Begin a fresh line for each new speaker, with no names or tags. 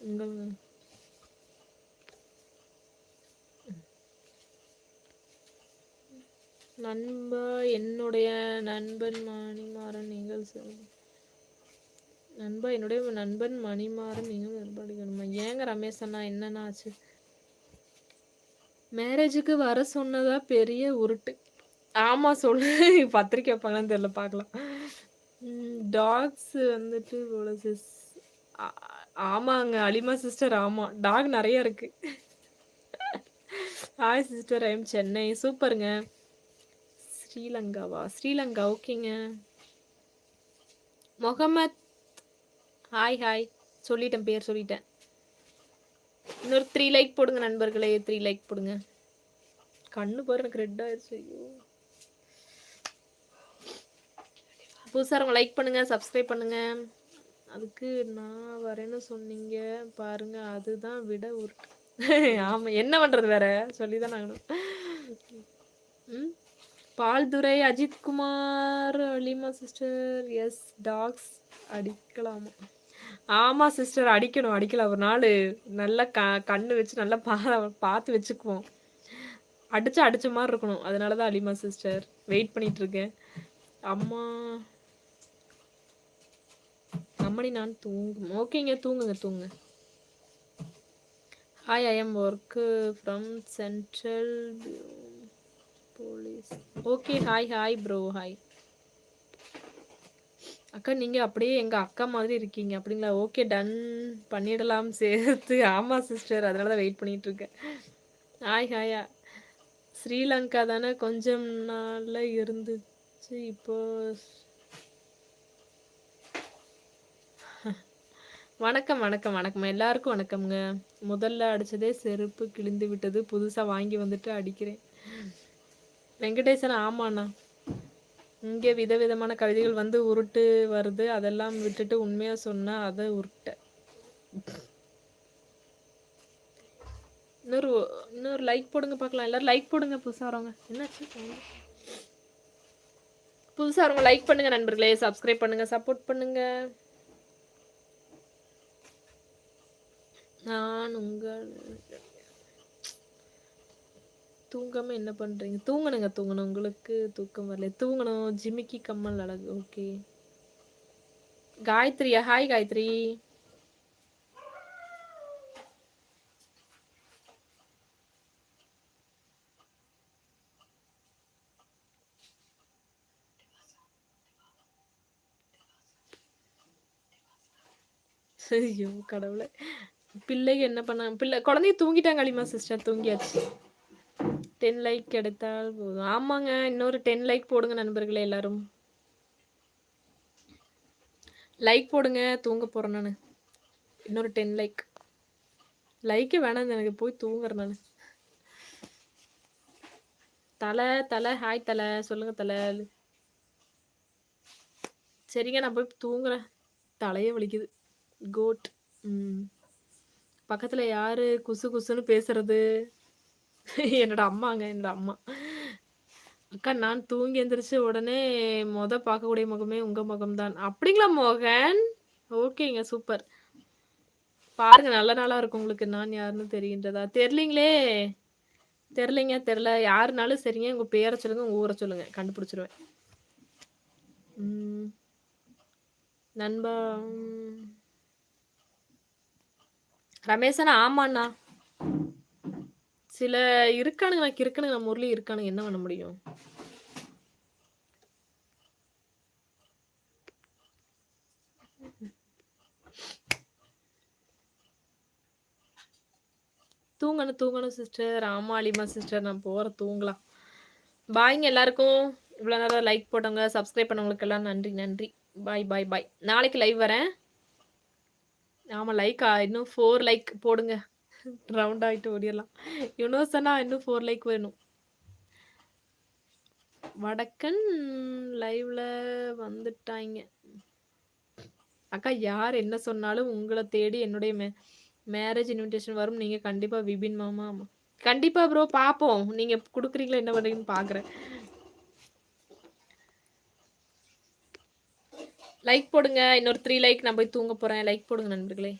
உங்கள் நண்பா என்னுடைய நண்பன் மணிமாறன் நீங்கள் நண்பா என்னுடைய நண்பன் மணிமாறன் நீங்கள் நிர்படிக்கணுமா ஏங்க ரமேஷ் அண்ணா என்னண்ணா ஆச்சு? மேரேஜுக்கு வர சொன்னதா பெரிய உருட்டு. ஆமா சொல்லு. பத்திரிக்கை வைப்பாங்களான்னு தெரியல பார்க்கலாம். டாக்ஸ் வந்துட்டு இவ்வளோ சிஸ் ஆமாங்க அலிமா சிஸ்டர் ஆமா. டாக் நிறைய இருக்கு. ஹாய் சிஸ்டர் ஐம் சென்னை சூப்பருங்க. ஸ்ரீலங்காவா? ஸ்ரீலங்கா ஓகேங்க. முகமத். ஹாய் ஹாய் சொல்லிட்டேன் பேர் சொல்லிட்டேன். இன்னொரு த்ரீ லைக் போடுங்க நண்பர்களே. த்ரீ லைக் போடுங்க. கண்ணு பாரு எனக்கு ரெட் ஆயிடுச்சு. ஐயோ. புதுசாக லைக் பண்ணுங்க சப்ஸ்கிரைப் பண்ணுங்க. அதுக்கு நான் வரேன்னு சொன்னீங்க. பாருங்க அதுதான் விட உருட்டு. ஆமா என்ன பண்றது வேற? சொல்லிதான் நாங்களும் ம்? பால்துரை அஜித் குமார் அலிமா சிஸ்டர் எஸ் டாக்ஸ் அடிக்கலாமா? ஆமா சிஸ்டர் அடிக்கணும் அடிக்கலாம் ஒரு நாள் நல்லா க கண்ணு வச்சு நல்லா பா பார்த்து வச்சுக்குவோம். அடிச்சு அடிச்ச மாதிரி இருக்கணும். அதனால தான் அலிமா சிஸ்டர் வெயிட் பண்ணிட்டு இருக்கேன். அம்மா அம்மணி நான் தூங்கும். ஓகேங்க தூங்குங்க தூங்குங்க. Hi I am work from central police okay hi hi bro hi அக்கா நீங்கள் அப்படியே எங்கள் அக்கா மாதிரி இருக்கீங்க. அப்படிங்களா? ஓகே டன் பண்ணிடலாம் சேர்த்து. ஆமாம் சிஸ்டர் அதனால தான் வெயிட் பண்ணிகிட்டு இருக்கேன் ஹாய் ஹாயா ஸ்ரீலங்கா தானே கொஞ்சம் நாளில் இருந்துச்சு. இப்போ வணக்கம் வணக்கம் வணக்கம். எல்லாருக்கும் வணக்கம்ங்க. முதல்ல அடித்ததே செருப்பு கிழிந்து விட்டது. புதுசாக வாங்கி வந்துட்டு அடிக்கிறேன். வெங்கடேசன் ஆமாண்ணா. இங்கே விதவிதமான கவிதைகள் வந்து உருட்டு வருது. அதெல்லாம் விட்டுட்டு உண்மையாக சொன்னால் அதை உருட்ட. இன்னொரு இன்னொரு லைக் போடுங்க பார்க்கலாம். எல்லோரும் லைக் போடுங்க புதுசா வரவங்க. என்னாச்சு? புதுசாக வரவங்க லைக் பண்ணுங்கள் நண்பர்களே. சப்ஸ்கிரைப் பண்ணுங்கள் சப்போர்ட் பண்ணுங்கள் நான் உங்கள் தூங்காம என்ன பண்றீங்க? தூங்கணுங்க தூங்கணும் உங்களுக்கு தூக்கம் வரல. தூங்கணும். ஜிமிக்கி கம்மல் அழகு. ஓகே. காயத்ரியா ஹாய் காயத்ரி. ஐயோ கடவுளை. பிள்ளைங்க என்ன பண்ணாங்க பிள்ளை குழந்தைய தூங்கிட்டாங்க அலிமா சிஸ்டர் தூங்கியாச்சு. டென் லைக் கிடைத்தால் போதும். ஆமாங்க இன்னொரு டென் லைக் போடுங்க நண்பர்களே எல்லாரும். லைக் போடுங்க தூங்க போறேன் நான். இன்னொரு டென் லைக் லைக்கே வேணாம் எனக்கு போய் தூங்குறேன் நான். தலை தலை ஹாய் தலை சொல்லுங்க தலை. சரிங்க நான் போய் தூங்குறேன். தலையே வலிக்குது. கோட் ம். பக்கத்துல யாரு குசு குசுன்னு பேசுறது? என்னோட அம்மாங்க என்னோட அம்மா. அக்கா நான் தூங்கி எந்திரிச்சு உடனே மொத பார்க்கக்கூடிய முகமே உங்க முகம்தான். அப்படிங்களா மோகன்? ஓகேங்க சூப்பர். பாருங்க நல்ல நாளா இருக்கும் உங்களுக்கு நான் யாருன்னு தெரிகின்றதா? தெரிலிங்களே தெரிலிங்க தெரில யாருனாலும் சரிங்க உங்க பேரை சொல்லுங்க உங்க ஊரை சொல்லுங்க. கண்டுபிடிச்சிருவேன். நண்பா ரமேசனா ஆமாண்ணா. சில இருக்கானுங்க எனக்கு இருக்கானுங்க நம்ம ஊர்லயும் இருக்கானுங்க. என்ன பண்ண முடியும்? தூங்கணும் தூங்கணும் சிஸ்டர் ஆமா அலிமா சிஸ்டர் நான் போகிறேன் தூங்கலாம். பாய்ங்க எல்லாருக்கும். இவ்வளோ நேரம் லைக் போட்டவங்க சப்ஸ்கிரைப் பண்ணவங்களுக்கு எல்லாம் நன்றி நன்றி. பாய் பாய் பாய் நாளைக்கு லைவ் வரேன். ஆமாம் லைக் இன்னும் ஃபோர் லைக் போடுங்க. ரவுண்ட் ஆகிட்டு ஓடிடலாம். யுனோசனா இன்னும் ஃபோர் லைக் வேணும். வடக்கன் லைவ்ல வந்துட்டாங்க. அக்கா யார் என்ன சொன்னாலும் உங்களை தேடி என்னுடைய மே மேரேஜ் இன்விடேஷன் வரும். நீங்கள் கண்டிப்பாக விபின் மாமா ஆமாம் கண்டிப்பாக ப்ரோ பார்ப்போம் நீங்கள் கொடுக்குறீங்களா என்ன பண்ணுறீங்கன்னு பார்க்குறேன் லைக் போடுங்க. இன்னொரு த்ரீ லைக் நான் போய் தூங்க போகிறேன் லைக் போடுங்க நண்பர்களே.